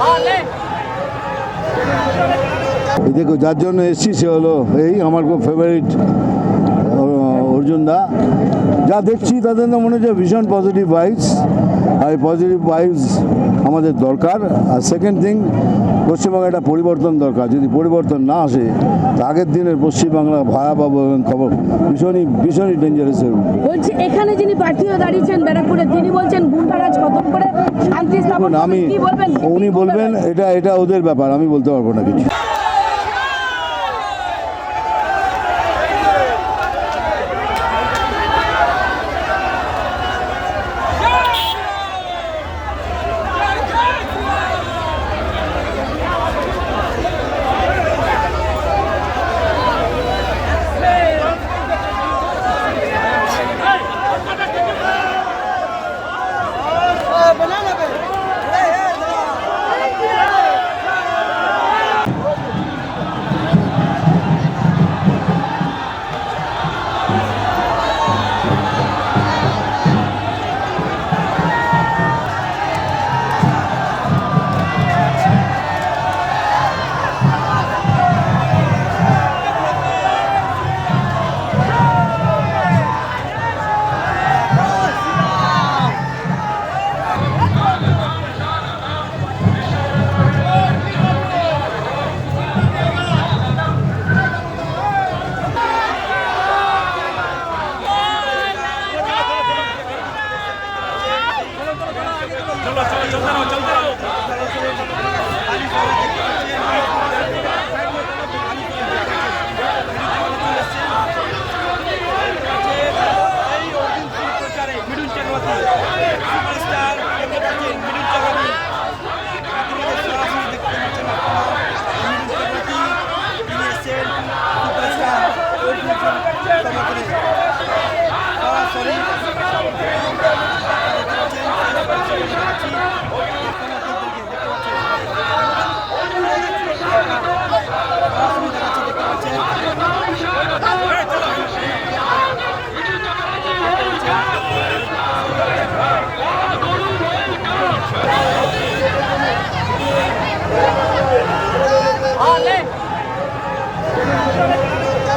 All in! এই দেখো যার জন্য এসছি সে হলো এই আমার খুব ফেভারিট অর্জুন দা। যা দেখছি তাদের না মনে হচ্ছে ভীষণ পজিটিভ ভাইবস আর এই পজিটিভ ভাইবস আমাদের দরকার। আর সেকেন্ড থিং পশ্চিমবঙ্গে একটা পরিবর্তন দরকার। যদি পরিবর্তন না আসে তা আগের দিনের পশ্চিমবাংলা ভয়াবহ এবং খবর ভীষণই ভীষণই ডেঞ্জারাস বলছি এখানে যিনি প্রার্থী দাঁড়িয়েছেন ব্যারাকপুরে তিনি বলছেন গুন্ডারাজ খতম করে শান্তি স্থাপন আমি কি বলবেন? উনি বলবেন এটা এটা ওদের ব্যাপার আমি বলতে পারব না কিছু।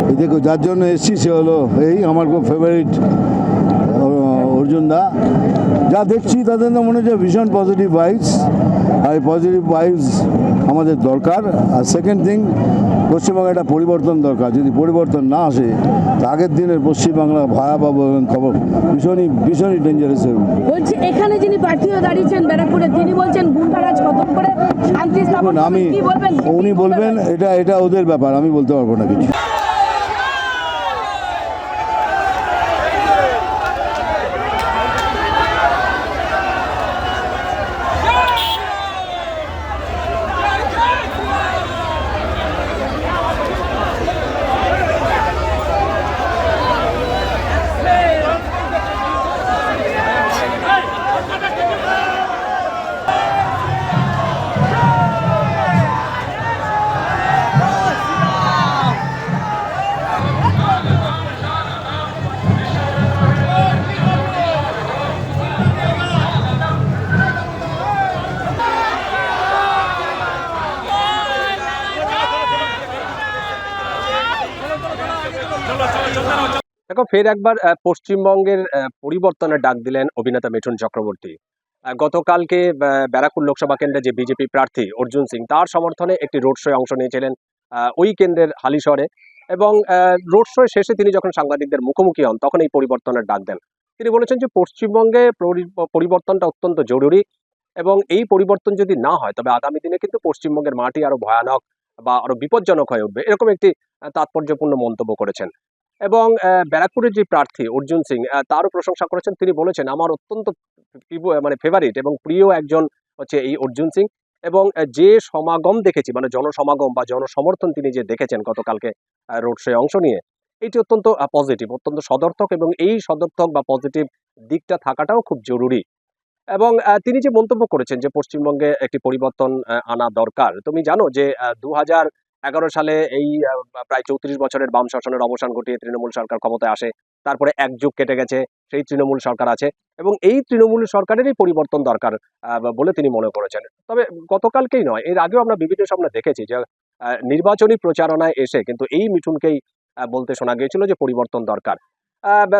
এই দেখো যার জন্য এসছি সে হলো এই আমার খুব ফেভারিট অর্জুন দা। যা দেখছি তাদের না মনে হচ্ছে ভীষণ পজিটিভ ভাইবস আর এই পজিটিভ ভাইবস আমাদের দরকার। আর সেকেন্ড থিং পশ্চিমবঙ্গে একটা পরিবর্তন দরকার। যদি পরিবর্তন না আসে তা আগের দিনের পশ্চিমবাংলা ভয়াবহ এবং খবর ভীষণই ভীষণই ডেঞ্জারাস হয়ে বলছি এখানে যিনি প্রার্থী দাঁড়িয়েছেন ব্যারাকপুরে তিনি বলছেন গুন্ডারাজ খতম করে শান্তি স্থাপন আমি কি বলবেন? উনি বলবেন এটা এটা ওদের ব্যাপার আমি বলতে পারব না কিছু। দেখো, ফের একবার পশ্চিমবঙ্গের পরিবর্তনের ডাক দিলেন অভিনেতা মিঠুন চক্রবর্তী। গতকালকে ব্যারাকপুর লোকসভা কেন্দ্রে যে বিজেপি প্রার্থী অর্জুন সিং, তার সমর্থনে একটি রোড শোয়ে অংশ নিয়েছিলেন ওই কেন্দ্রের হালিশহরে। এবং রোড শো শেষে তিনি যখন সাংবাদিকদের মুখোমুখি হন, তখন এই পরিবর্তনের ডাক দেন। তিনি বলেছেন যে, পশ্চিমবঙ্গে পরিবর্তনটা অত্যন্ত জরুরি এবং এই পরিবর্তন যদি না হয়, তবে আগামী দিনে কিন্তু পশ্চিমবঙ্গের মাটি আরও ভয়ানক বা আরও বিপজ্জনক হয়ে উঠবে, এরকম একটি তাৎপর্যপূর্ণ মন্তব্য করেছেন। এবং ব্যারাকপুরের যে প্রার্থী অর্জুন সিং তারও প্রশংসা করেছেন। তিনি বলেছেন, আমার অত্যন্ত মানে ফেভারিট এবং প্রিয় একজন হচ্ছে এই অর্জুন সিং। এবং যে সমাগম দেখেছি মানে জনসমাগম বা জনসমর্থন তিনি যে দেখেছেন গতকালকে রোড শোয়ে অংশ নিয়ে, এটি অত্যন্ত পজিটিভ অত্যন্ত সদর্থক এবং এই সদর্থক বা পজিটিভ দিকটা থাকাটাও খুব জরুরি। এবং তিনি যে মন্তব্য করেছেন যে পশ্চিমবঙ্গে একটি পরিবর্তন আনা দরকার, তুমি জানো যে দু এগারো সালে এই প্রায় চৌত্রিশ বছরের বাম শাসনের অবসান ঘটিয়ে তৃণমূল সরকার ক্ষমতায় আসে, তারপরে এক যুগ কেটে গেছে, সেই তৃণমূল সরকার আছে এবং এই তৃণমূল সরকারেরই পরিবর্তন দরকার বলে তিনি মনে করেছেন। তবে গতকালকেই নয়, এর আগেও আমরা বিভিন্ন সামনে দেখেছি যে নির্বাচনী প্রচারণায় এসে কিন্তু এই মিঠুনকেই বলতে শোনা গিয়েছিল যে পরিবর্তন দরকার।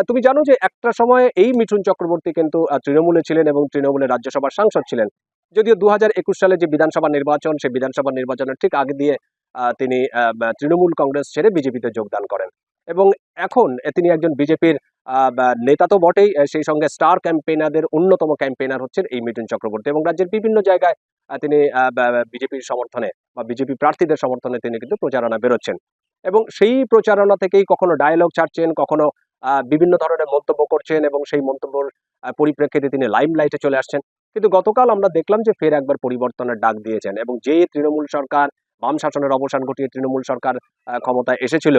তুমি জানো যে একটা সময় এই মিঠুন চক্রবর্তী কিন্তু তৃণমূলে ছিলেন এবং তৃণমূলের রাজ্যসভার সাংসদ ছিলেন। যদিও দু হাজার একুশ সালে যে বিধানসভা নির্বাচন, সেই বিধানসভা নির্বাচনের ঠিক আগে দিয়ে তিনি তৃণমূল কংগ্রেস ছেড়ে বিজেপিতে যোগদান করেন। এবং এখন তিনি একজন বিজেপির নেতা তো বটেই সেই সঙ্গে স্টার ক্যাম্পেইনারদের অন্যতম ক্যাম্পেইনার হচ্ছেন এই মিঠুন চক্রবর্তী। এবং রাজ্যের বিভিন্ন জায়গায় তিনি বিজেপির সমর্থনে বা বিজেপি প্রার্থীদের সমর্থনে তিনি কিন্তু প্রচারণা বেরোচ্ছেন। এবং সেই প্রচারণা থেকেই কখনো ডায়লগ ছাড়ছেন, কখনো বিভিন্ন ধরনের মন্তব্য করছেন এবং সেই মন্তব্যের পরিপ্রেক্ষিতে তিনি লাইমলাইটে চলে আসছেন। কিন্তু গতকাল আমরা দেখলাম যে ফের একবার পরিবর্তনের ডাক দিয়েছেন এবং যে তৃণমূল সরকার, বাম শাসনের অবসান ঘটিয়ে তৃণমূল সরকার ক্ষমতায় এসেছিল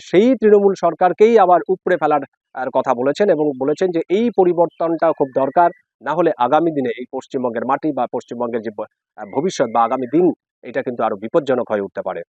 সেই তৃণমূল সরকারকেই আবার উপড়ে ফেলার কথা বলেছেন এবং বলেছেন যে এই পরিবর্তনটা খুব দরকার, না হলে আগামী দিনে এই পশ্চিমবঙ্গের মাটি বা পশ্চিমবঙ্গের যে ভবিষ্যৎ বা আগামী দিন, এটা কিন্তু আরও বিপজ্জনক হয়ে উঠতে পারে।